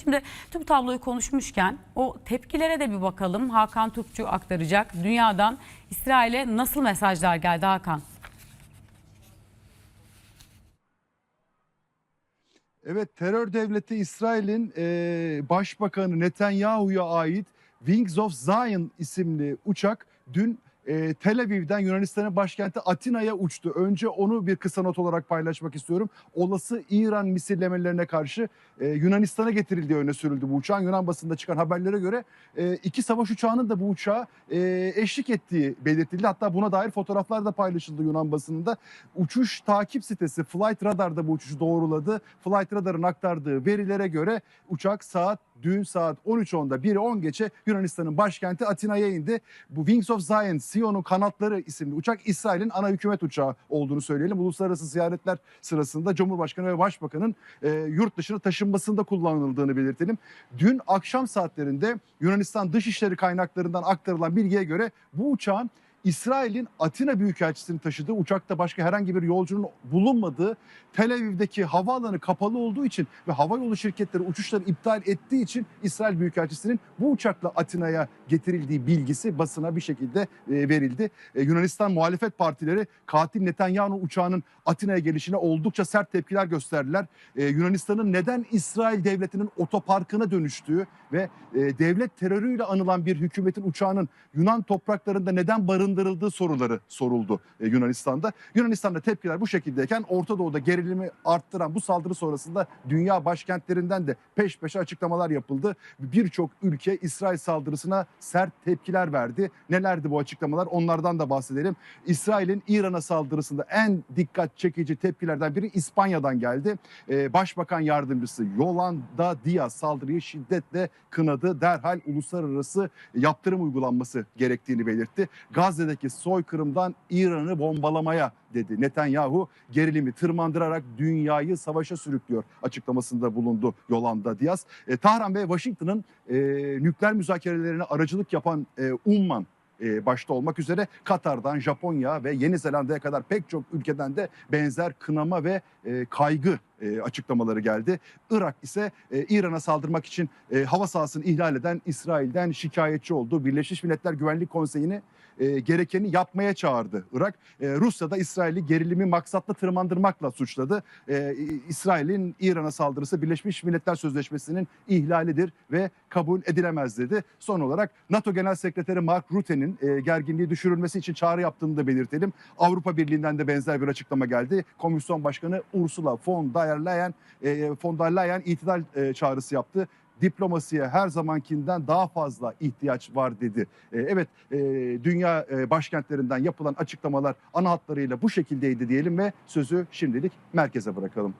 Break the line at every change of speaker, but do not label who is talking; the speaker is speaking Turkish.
Şimdi tüm tabloyu konuşmuşken o tepkilere de bir bakalım. Hakan Türkçü aktaracak. Dünyadan İsrail'e nasıl mesajlar geldi Hakan?
Evet terör devleti İsrail'in e, başbakanı Netanyahu'ya ait Wings of Zion isimli uçak dün e, Tel Aviv'den Yunanistan'ın başkenti Atina'ya uçtu. Önce onu bir kısa not olarak paylaşmak istiyorum. Olası İran misillemelerine karşı e, Yunanistan'a getirildiği öne sürüldü bu uçağın. Yunan basında çıkan haberlere göre e, iki savaş uçağının da bu uçağa e, eşlik ettiği belirtildi. Hatta buna dair fotoğraflar da paylaşıldı Yunan basınında. Uçuş takip sitesi Flight Radar da bu uçuşu doğruladı. Flight Radar'ın aktardığı verilere göre uçak saat dün saat 13.10'da 1'i 10 geçe Yunanistan'ın başkenti Atina'ya indi. Bu Wings of Zion, Sion'un kanatları isimli uçak İsrail'in ana hükümet uçağı olduğunu söyleyelim. Uluslararası ziyaretler sırasında Cumhurbaşkanı ve Başbakan'ın e, yurt dışına taşınmasında kullanıldığını belirtelim. Dün akşam saatlerinde Yunanistan Dışişleri kaynaklarından aktarılan bilgiye göre bu uçağın İsrail'in Atina Büyükelçisini taşıdığı uçakta başka herhangi bir yolcunun bulunmadığı Tel Aviv'deki havaalanı kapalı olduğu için ve havayolu şirketleri uçuşları iptal ettiği için İsrail Büyükelçisi'nin bu uçakla Atina'ya getirildiği bilgisi basına bir şekilde e, verildi. E, Yunanistan muhalefet partileri katil Netanyahu uçağının Atina'ya gelişine oldukça sert tepkiler gösterdiler. E, Yunanistan'ın neden İsrail devletinin otoparkına dönüştüğü ve devlet terörüyle anılan bir hükümetin uçağının Yunan topraklarında neden barındırıldığı soruları soruldu e, Yunanistan'da. Yunanistan'da tepkiler bu şekildeyken Orta Doğu'da gerilimi arttıran bu saldırı sonrasında dünya başkentlerinden de peş peşe açıklamalar yapıldı. Birçok ülke İsrail saldırısına sert tepkiler verdi. Nelerdi bu açıklamalar? Onlardan da bahsedelim. İsrail'in İran'a saldırısında en dikkat çekici tepkilerden biri İspanya'dan geldi. Ee, Başbakan yardımcısı Yolanda Diaz saldırıyı şiddetle kınadı. Derhal uluslararası yaptırım uygulanması gerektiğini belirtti. Gazze'deki soykırımdan İran'ı bombalamaya dedi. Netanyahu gerilimi tırmandırarak dünyayı savaşa sürüklüyor açıklamasında bulundu Yolanda Diaz. E, Tahran ve Washington'ın e, nükleer müzakerelerine aracılık yapan e, Umman e, başta olmak üzere Katar'dan Japonya ve Yeni Zelanda'ya kadar pek çok ülkeden de benzer kınama ve e, kaygı e, açıklamaları geldi. Irak ise e, İran'a saldırmak için e, hava sahasını ihlal eden İsrail'den şikayetçi oldu. Birleşmiş Milletler Güvenlik Konseyi'ni e, gerekeni yapmaya çağırdı Irak. E, Rusya da İsrail'i gerilimi maksatla tırmandırmakla suçladı. E, İsrail'in İran'a saldırısı Birleşmiş Milletler Sözleşmesi'nin ihlalidir ve kabul edilemez dedi. Son olarak NATO Genel Sekreteri Mark Rutte'nin e, gerginliği düşürülmesi için çağrı yaptığını da belirtelim. Avrupa Birliği'nden de benzer bir açıklama geldi. Komisyon Başkanı Ursula von der e, von Leyen itidal e, çağrısı yaptı diplomasiye her zamankinden daha fazla ihtiyaç var dedi. E, evet e, dünya e, başkentlerinden yapılan açıklamalar ana hatlarıyla bu şekildeydi diyelim ve sözü şimdilik merkeze bırakalım.